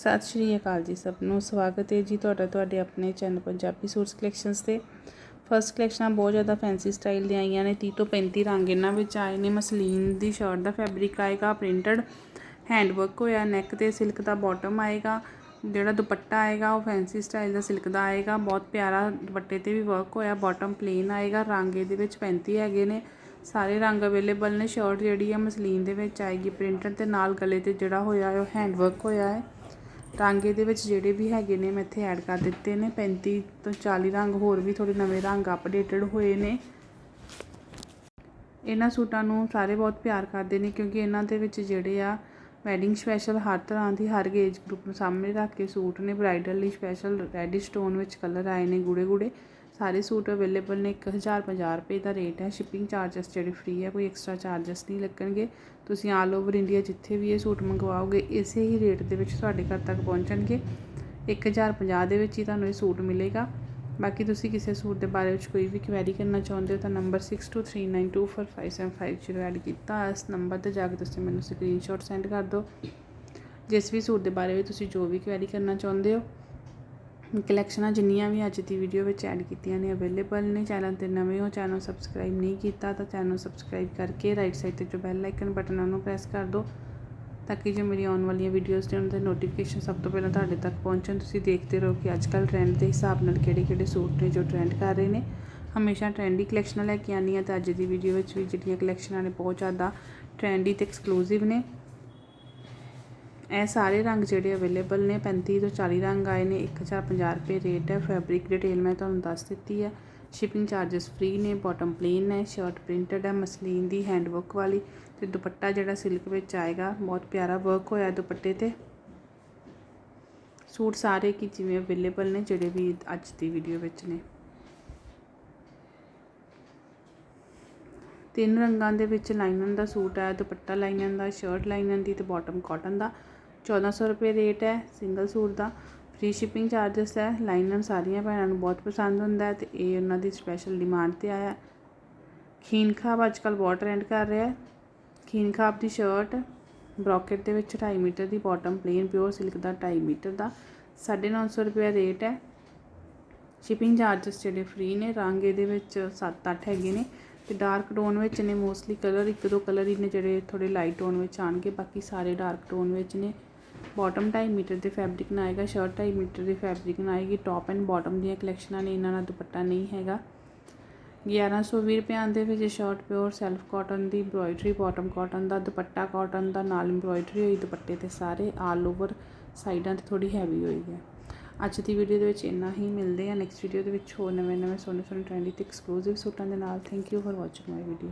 ਸਤਿ ਸ਼੍ਰੀ ਅਕਾਲ ਜੀ ਸਭ ਨੂੰ। ਸਵਾਗਤ ਹੈ ਜੀ ਤੁਹਾਡਾ ਤੁਹਾਡੇ ਆਪਣੇ ਚੈਨਲ ਪੰਜਾਬੀ ਸੂਟਸ ਕਲੈਕਸ਼ਨਸ ਤੇ। ਫਰਸਟ ਕਲੈਕਸ਼ਨਾਂ ਬਹੁਤ ਜ਼ਿਆਦਾ ਫੈਂਸੀ ਸਟਾਈਲ ਦੀਆਂ ਆਈਆਂ ਨੇ। 30 ਤੋਂ 35 ਰੰਗ ਇਹਨਾਂ ਵਿੱਚ ਆਏ ਨੇ। ਮਸਲੀਨ ਦੀ ਸ਼ਰਟ ਦਾ ਫੈਬਰਿਕ ਆਏਗਾ ਪ੍ਰਿੰਟਡ ਹੈਂਡ ਵਰਕ ਹੋਇਆ ਨੈਕ ਤੇ ਸਿਲਕ ਦਾ ਬਾਟਮ ਆਏਗਾ, ਜਿਹੜਾ ਦੁਪੱਟਾ ਆਏਗਾ, ਉਹ ਫੈਂਸੀ ਸਟਾਈਲ ਦਾ ਸਿਲਕ ਦਾ ਆਏਗਾ। ਬਹੁਤ ਪਿਆਰਾ ਦੁਪੱਟੇ ਤੇ ਵੀ ਵਰਕ ਹੋਇਆ ਬਾਟਮ ਪਲੇਨ ਆਏਗਾ, ਰੰਗ ਇਹਦੇ ਵਿੱਚ 35 ਹੈਗੇ ਨੇ। ਸਾਰੇ ਰੰਗ ਅਵੇਲੇਬਲ ਨੇ। ਸ਼ਰਟ ਜਿਹੜੀ ਹੈ ਮਸਲੀਨ ਦੇ ਵਿੱਚ ਆਏਗੀ ਪ੍ਰਿੰਟਡ ਤੇ ਨਾਲ ਗਲੇ ਤੇ ਜਿਹੜਾ ਹੋਇਆ, ਉਹ ਹੈਂਡ ਵਰਕ ਹੋਇਆ ਹੈ। ਰੰਗ ਇਹਦੇ ਵਿੱਚ ਜਿਹੜੇ ਵੀ ਹੈਗੇ ਨੇ, ਮੈਂ ਇੱਥੇ ਐਡ ਕਰ ਦਿੱਤੇ ਨੇ। 35 ਤੋਂ 40 ਰੰਗ ਹੋਰ ਵੀ ਥੋੜੇ ਨਵੇਂ ਰੰਗ ਅਪਡੇਟਡ ਹੋਏ ਨੇ। ਇਹਨਾਂ ਸੂਟਾਂ ਨੂੰ ਸਾਰੇ ਬਹੁਤ ਪਿਆਰ ਕਰਦੇ ਨੇ ਕਿਉਂਕਿ ਇਹਨਾਂ ਦੇ ਵਿੱਚ ਜਿਹੜੇ ਆ ਵੈਡਿੰਗ ਸਪੈਸ਼ਲ ਹਰ ਤਰ੍ਹਾਂ ਦੀ, ਹਰ ਏਜ ਗਰੁੱਪ ਨੂੰ ਸਾਹਮਣੇ ਰੱਖ ਕੇ ਸੂਟ ਨੇ। ਬ੍ਰਾਈਡਲ ਲਈ ਸਪੈਸ਼ਲ ਰੈਡ ਸਟੋਨ ਵਿੱਚ ਕਲਰ ਆਏ ਨੇ ਗੂੜੇ ਗੂੜੇ ਸਾਰੇ ਸੂਟ ਅਵੇਲੇਬਲ ਨੇ 1050 ਰੁਪਏ ਦਾ ਰੇਟ ਹੈ। ਸ਼ਿਪਿੰਗ ਚਾਰजेस ਜਿਹੜੇ ਫ੍ਰੀ ਹੈ, ਕੋਈ ਐਕਸਟਰਾ ਚਾਰजेस ਨਹੀਂ ਲੱਗਣਗੇ। ਤੁਸੀਂ ਆਲ ਓਵਰ ਇੰਡੀਆ ਜਿੱਥੇ ਵੀ ਇਹ ਸੂਟ ਮੰਗਵਾਓਗੇ, ਇਸੇ ਹੀ ਰੇਟ ਦੇ ਵਿੱਚ ਤੁਹਾਡੇ ਘਰ ਤੱਕ ਪਹੁੰਚਣਗੇ। 1050 ਦੇ ਵਿੱਚ ਹੀ ਤੁਹਾਨੂੰ ਇਹ ਸੂਟ ਮਿਲੇਗਾ। ਬਾਕੀ ਤੁਸੀਂ ਕਿਸੇ ਸੂਟ ਦੇ ਬਾਰੇ ਵਿੱਚ ਕੋਈ ਵੀ ਕੁਐਰੀ ਕਰਨਾ ਚਾਹੁੰਦੇ ਹੋ, ਤਾਂ ਨੰਬਰ 6239245750 ਐਡ ਕੀਤਾ। ਇਸ ਨੰਬਰ ਤੇ ਜਾ ਕੇ ਤੁਸੀਂ ਮੈਨੂੰ ਸਕਰੀਨਸ਼ਾਟ ਸੈਂਡ ਕਰ ਦਿਓ। ਜਿਸ ਵੀ ਸੂਟ ਦੇ ਬਾਰੇ ਵਿੱਚ ਤੁਸੀਂ ਜੋ ਵੀ ਕੁਐਰੀ ਕਰਨਾ ਚਾਹੁੰਦੇ ਹੋ ਕਲੈਕਸ਼ਨਾਂ ਜਿੰਨੀਆਂ ਵੀ ਅੱਜ ਦੀ ਵੀਡੀਓ ਵਿੱਚ ਐਡ ਕੀਤੀਆਂ ਨੇ ਅਵੇਲੇਬਲ ਨੇ ਚੈਨਲ ਤੇ ਨਵੇਂ ਹੋ ਚੈਨਲ ਸਬਸਕ੍ਰਾਈਬ ਨਹੀਂ ਕੀਤਾ ਤਾਂ ਚੈਨਲ ਸਬਸਕ੍ਰਾਈਬ ਕਰਕੇ ਰਾਈਟ ਸਾਈਡ ਤੇ ਜੋ ਬੈਲ ਆਈਕਨ ਬਟਨ ਉਹਨੂੰ ਪ੍ਰੈਸ ਕਰ ਦਿਓ ਤਾਂ ਕਿ ਜੋ ਮੇਰੀ ਆਉਣ ਵਾਲੀਆਂ ਵੀਡੀਓਜ਼ ਨੇ ਉਹਨਾਂ ਦੇ ਨੋਟੀਫਿਕੇਸ਼ਨ ਸਭ ਤੋਂ ਪਹਿਲਾਂ ਤੁਹਾਡੇ ਤੱਕ ਪਹੁੰਚਣ। ਤੁਸੀਂ ਦੇਖਦੇ ਰਹੋ ਕਿ ਅੱਜ ਅੱਜਕੱਲ ਟ੍ਰੈਂਡ ਦੇ ਹਿਸਾਬ ਨਾਲ ਕਿਹੜੇ-ਕਿਹੜੇ ਸੂਟ ਨੇ ਜੋ ਟ੍ਰੈਂਡ ਕਰ ਰਹੇ ਨੇ। ਹਮੇਸ਼ਾ ਟ੍ਰੈਂਡੀ ਕਲੈਕਸ਼ਨਾਂ ਲੈ ਕੇ ਆਉਂਦੀ ਹਾਂ ਤਾਂ ਅੱਜ ਦੀ ਵੀਡੀਓ ਵਿੱਚ ਵੀ ਜਿਹੜੀਆਂ ਕਲੈਕਸ਼ਨਾਂ ਨੇ ਬਹੁਤ ਜ਼ਿਆਦਾ ਟ੍ਰੈਂਡੀ ਤੇ ਐਕਸਕਲੂਸਿਵ ਨੇ। ਇਹ ਸਾਰੇ ਰੰਗ ਜਿਹੜੇ ਅਵੇਲੇਬਲ ਨੇ 35 ਤੋਂ 40 ਰੰਗ ਆਏ ਨੇ 1050 ਰੁਪਏ ਰੇਟ ਹੈ ਫੈਬਰਿਕ ਡਿਟੇਲ ਮੈਂ ਤੁਹਾਨੂੰ ਦੱਸ ਦਿੱਤੀ ਹੈ। ਸ਼ਿਪਿੰਗ ਚਾਰजेस ਫ੍ਰੀ ਨੇ ਬਾਟਮ ਪਲੇਨ ਹੈ ਸ਼ਰਟ ਪ੍ਰਿੰਟਡ ਹੈ, ਮਸਲੀਨ ਦੀ ਹੈਂਡ ਵਰਕ ਵਾਲੀ ਤੇ ਦੁਪੱਟਾ ਜਿਹੜਾ ਸਿਲਕ ਵਿੱਚ ਆਏਗਾ, ਬਹੁਤ ਪਿਆਰਾ ਵਰਕ ਹੋਇਆ ਦੁਪੱਟੇ ਤੇ। ਸੂਟ ਸਾਰੇ ਕੀ ਜਿਵੇਂ ਅਵੇਲੇਬਲ ਨੇ, ਜਿਹੜੇ ਵੀ ਅੱਜ ਦੀ ਵੀਡੀਓ ਵਿੱਚ ਨੇ। ਤਿੰਨ ਰੰਗਾਂ ਦੇ ਵਿੱਚ ਲਾਈਨਨ ਦਾ ਸੂਟ ਹੈ ਦੁਪੱਟਾ ਲਾਈਨਨ ਦਾ ਸ਼ਰਟ ਲਾਈਨਨ ਦੀ ਤੇ ਬਾਟਮ ਕਾਟਨ ਦਾ। 1400 ਰੁਪਏ ਰੇਟ ਹੈ ਸਿੰਗਲ ਸੂਟ ਦਾ। ਫ੍ਰੀ ਸ਼ਿਪਿੰਗ ਚਾਰजेस ਹੈ। ਲਾਈਨਰ ਸਾਰੀਆਂ ਭੈਣਾਂ ਨੂੰ ਬਹੁਤ ਪਸੰਦ ਹੁੰਦਾ ਹੈ ਤੇ ਇਹ ਉਹਨਾਂ ਦੀ ਸਪੈਸ਼ਲ ਡਿਮਾਂਡ ਤੇ ਆਇਆ। ਖੀਨਖਾਬ ਅੱਜਕੱਲ ਬਹੁਤ ਟ੍ਰੈਂਡ ਕਰ ਰਿਹਾ ਹੈ। ਖੀਨਖਾਬ ਦੀ ਸ਼ਰਟ ਬ੍ਰੌਕਟ ਦੇ ਵਿੱਚ 2.5 ਮੀਟਰ ਦੀ ਬਾਟਮ ਪਲੇਨ ਪਿਓਰ ਸਿਲਕ ਦਾ 2.5 ਮੀਟਰ ਦਾ 950 ਰੁਪਏ ਰੇਟ ਹੈ। ਸ਼ਿਪਿੰਗ ਚਾਰजेस ਜਿਹੜੇ ਫ੍ਰੀ ਨੇ, ਰੰਗ ਇਹਦੇ ਵਿੱਚ 7-8 ਹੈਗੇ ਨੇ ਤੇ ਡਾਰਕ ਟੋਨ ਵਿੱਚ ਨੇ। ਮੋਸਟਲੀ ਕਲਰ ਇੱਕ ਦੋ ਕਲਰ ਹੀ ਨੇ ਜਿਹੜੇ ਥੋੜੇ ਲਾਈਟ ਟੋਨ ਵਿੱਚ ਆਣਗੇ ਬਾਕੀ ਸਾਰੇ ਡਾਰਕ ਟੋਨ ਵਿੱਚ ਨੇ। ਬਾਟਮ 2.5 ਮੀਟਰ ਦੇ ਫੈਬਰਿਕ ਨਾਲ ਆਏਗਾ ਸ਼ਰਟ 2.5 ਮੀਟਰ ਦੇ ਫੈਬਰਿਕ ਨਾਲ ਆਏਗੀ ਟੌਪ ਐਂਡ ਬਾਟਮ ਦੀਆਂ ਕਲੈਕਸ਼ਨਾਂ ਨੇ ਇਹਨਾਂ ਨਾਲ ਦੁਪੱਟਾ ਨਹੀਂ ਹੈਗਾ। 1120 ਰੁਪਏ ਦੇ ਵਿੱਚ ਸ਼ਰਟ ਪਿਓਰ ਸੈਲਫ ਕਾਟਨ ਦੀ ਐਮਬ੍ਰੋਇਡਰੀ ਬਾਟਮ ਕਾਟਨ ਦਾ ਦੁਪੱਟਾ ਕਾਟਨ ਦਾ, ਨਾਲ ਐਮਬ੍ਰੋਇਡਰੀ ਹੋਈ ਦੁਪੱਟੇ ਤੇ ਸਾਰੇ ਆਲ ਓਵਰ ਸਾਈਡਾਂ ਤੇ ਥੋੜੀ ਹੈਵੀ ਹੋਈ ਹੈ। ਅੱਜ ਦੀ ਵੀਡੀਓ ਦੇ ਵਿੱਚ ਇੰਨਾ ਹੀ, ਮਿਲਦੇ ਆ ਨੈਕਸਟ ਵੀਡੀਓ ਦੇ ਵਿੱਚ ਹੋਰ ਨਵੇਂ ਨਵੇਂ ਸੋਹਣੇ ਸੋਹਣੇ ਟ੍ਰੈਂਡੀ ਤੇ ਐਕਸਕਲੂਸਿਵ ਸੂਟਾਂ ਦੇ ਨਾਲ। Thank you for watching my video